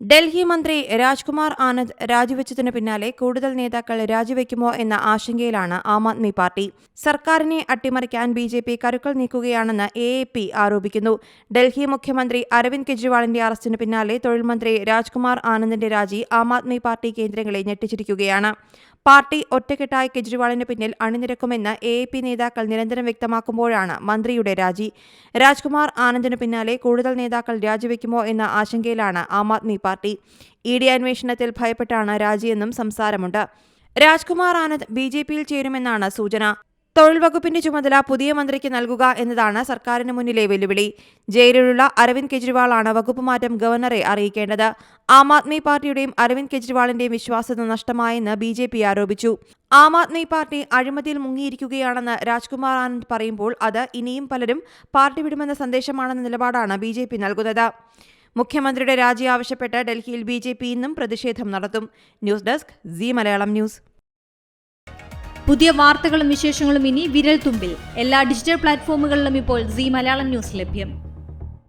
ഡൽഹി മന്ത്രി രാജ്കുമാർ ആനന്ദ് രാജിവെച്ചതിന് പിന്നാലെ കൂടുതൽ നേതാക്കൾ രാജിവെക്കുമോ എന്ന ആശങ്കയിലാണ് ആം ആദ്മി പാർട്ടി. സർക്കാരിനെ അട്ടിമറിക്കാൻ ബി ജെ പി കരുക്കൾ നീക്കുകയാണെന്ന് എ എ പി ആരോപിക്കുന്നു. ഡൽഹി മുഖ്യമന്ത്രി അരവിന്ദ് കെജ്രിവാളിന്റെ അറസ്റ്റിന് പിന്നാലെ തൊഴിൽ മന്ത്രി രാജ്കുമാർ ആനന്ദിന്റെ രാജി ആം ആദ്മി പാർട്ടി കേന്ദ്രങ്ങളെ ഞെട്ടിച്ചിരിക്കുകയാണ്. പാർട്ടി ഒറ്റക്കെട്ടായ കെജ്രിവാളിന് പിന്നിൽ അണിനിരക്കുമെന്ന് എ എ പി നേതാക്കൾ നിരന്തരം വ്യക്തമാക്കുമ്പോഴാണ് മന്ത്രിയുടെ രാജി. രാജ്കുമാർ ആനന്ദിന് പിന്നാലെ കൂടുതൽ നേതാക്കൾ രാജിവെക്കുമോ എന്ന ആശങ്കയിലാണ് Aam Aadmi party E D അന്വേഷണത്തിൽ ഭയപ്പെട്ടാണ് രാജിയെന്നും സംസാരമുണ്ട്. രാജ്കുമാർ ആനന്ദ് ബി ജെ പിയിൽ ചേരുമെന്നാണ് സൂചന. തൊഴിൽ വകുപ്പിന്റെ ചുമതല പുതിയ മന്ത്രിക്ക് നൽകുക എന്നതാണ് സർക്കാരിന് മുന്നിലെ വെല്ലുവിളി. ജയിലിലുള്ള അരവിന്ദ് കെജ്രിവാളാണ് വകുപ്പ് മാറ്റം ഗവർണറെ അറിയിക്കേണ്ടത്. ആം ആദ്മി പാർട്ടിയുടെയും അരവിന്ദ് കെജ്രിവാളിന്റെയും വിശ്വാസ്യത നഷ്ടമായെന്ന് ബി ജെ പി ആരോപിച്ചു. ആം ആദ്മി പാർട്ടി അഴിമതിയിൽ മുങ്ങിയിരിക്കുകയാണെന്ന് രാജ്കുമാർ ആനന്ദ് പറയുമ്പോൾ അത് ഇനിയും പലരും പാർട്ടി വിടുമെന്ന സന്ദേശമാണെന്ന നിലപാടാണ് ബി നൽകുന്നത്. മുഖ്യമന്ത്രിയുടെ രാജി ആവശ്യപ്പെട്ട് ഡൽഹിയിൽ ബി ജെ പി ഇന്നും പ്രതിഷേധം നടത്തും. News desk C Malayalam news. പുതിയ വാർത്തകളും വിശേഷങ്ങളും ഇനി വിരൽ തുമ്പിൽ. എല്ലാ ഡിജിറ്റൽ പ്ലാറ്റ്ഫോമുകളിലും ഇപ്പോൾ സി മലയാളം ന്യൂസ് ലഭ്യം.